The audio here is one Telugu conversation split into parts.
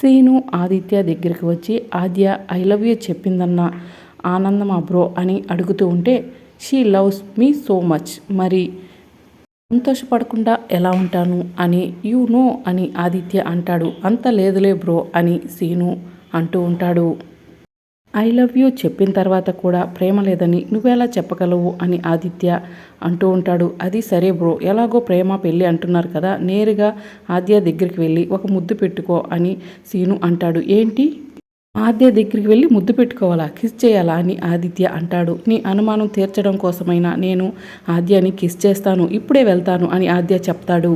శ్రీను ఆదిత్య దగ్గరికి వచ్చి ఆద్య ఐ లవ్ యూ చెప్పిందన్న. ఆనందమా బ్రో? అని అడుగుతూ ఉంటే she loves me so much మరి సంతోషపడకుండా ఎలా ఉంటాను? అని యూ నో అని ఆదిత్య అంటాడు. అంత లేదులే బ్రో అని సీను అంటూ ఉంటాడు. ఐ లవ్ యూ చెప్పిన తర్వాత కూడా ప్రేమ లేదని నువ్వెలా చెప్పగలవు అని ఆదిత్య అంటూ ఉంటాడు. అది సరే బ్రో ఎలాగో ప్రేమ పెళ్ళి అంటున్నారు కదా నేరుగా ఆద్య దగ్గరికి వెళ్ళి ఒక ముద్దు పెట్టుకో అని సీను అంటాడు. ఏంటి? ఆద్య దగ్గరికి వెళ్ళి ముద్దు పెట్టుకోవాలా? కిస్ చేయాలా అని ఆదిత్య అంటాడు. నీ అనుమానం తీర్చడం కోసమైనా నేను ఆద్యని కిస్ చేస్తాను ఇప్పుడే వెళ్తాను అని ఆద్య చెప్తాడు.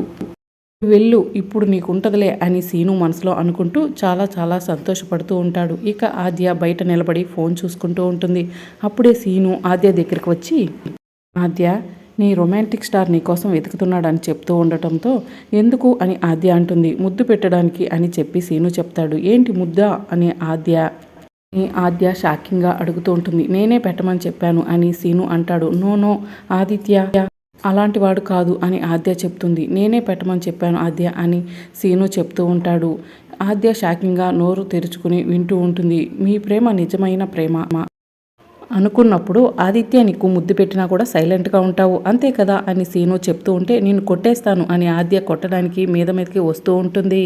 వెళ్ళు ఇప్పుడు నీకుంటదిలే అని సీను మనసులో అనుకుంటూ చాలా చాలా సంతోషపడుతూ ఉంటాడు. ఇక ఆద్య బయట నిలబడి ఫోన్ చూసుకుంటూ ఉంటుంది. అప్పుడే సీను ఆద్య దగ్గరికి వచ్చి ఆద్య నీ రొమాంటిక్ స్టార్ నీ కోసం వెతుకుతున్నాడని చెప్తూ ఉండటంతో ఎందుకు అని ఆద్య అంటుంది. ముద్దు పెట్టడానికి అని చెప్పి సీను చెప్తాడు. ఏంటి ముద్ద? అని ఆద్య ఆద్య షాకింగ్గా అడుగుతూ ఉంటుంది. నేనే పెట్టమని చెప్పాను అని సీను అంటాడు. నో నో ఆదిత్య అలాంటి వాడు కాదు అని ఆద్య చెప్తుంది. నేనే పెట్టమని చెప్పాను ఆద్య అని సీను చెప్తూ ఉంటాడు. ఆద్య షాకింగ్గా నోరు తెరుచుకుని వింటూ ఉంటుంది. మీ ప్రేమ నిజమైన ప్రేమ. అనుకున్నప్పుడు ఆదిత్య నీకు ముద్దు పెట్టినా కూడా సైలెంట్గా ఉంటావు. అంతే కదా అని సీను చెప్తూ ఉంటే నేను కొట్టేస్తాను అని ఆద్య కొట్టడానికి మీద మీదకి వస్తూ ఉంటుంది.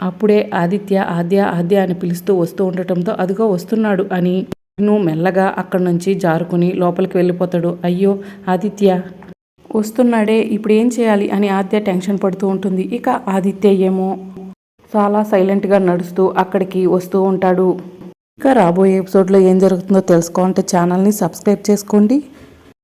అప్పుడే ఆదిత్య ఆద్య ఆద్య అని పిలుస్తూ వస్తూ ఉండటంతో అదిగో వస్తున్నాడు అని నేను మెల్లగా అక్కడి నుంచి జారుకుని లోపలికి వెళ్ళిపోతాడు. అయ్యో ఆదిత్య! వస్తున్నాడే ఇప్పుడు ఏం చేయాలి? అని ఆద్య టెన్షన్ పడుతూ ఉంటుంది. ఇక ఆదిత్య ఏమో చాలా సైలెంట్గా నడుస్తూ అక్కడికి వస్తూ ఉంటాడు. ఇంకా రాబోయే ఎపిసోడ్లో ఏం జరుగుతుందో తెలుసుకోవాలంటే ఛానల్ని సబ్స్క్రైబ్ చేసుకోండి.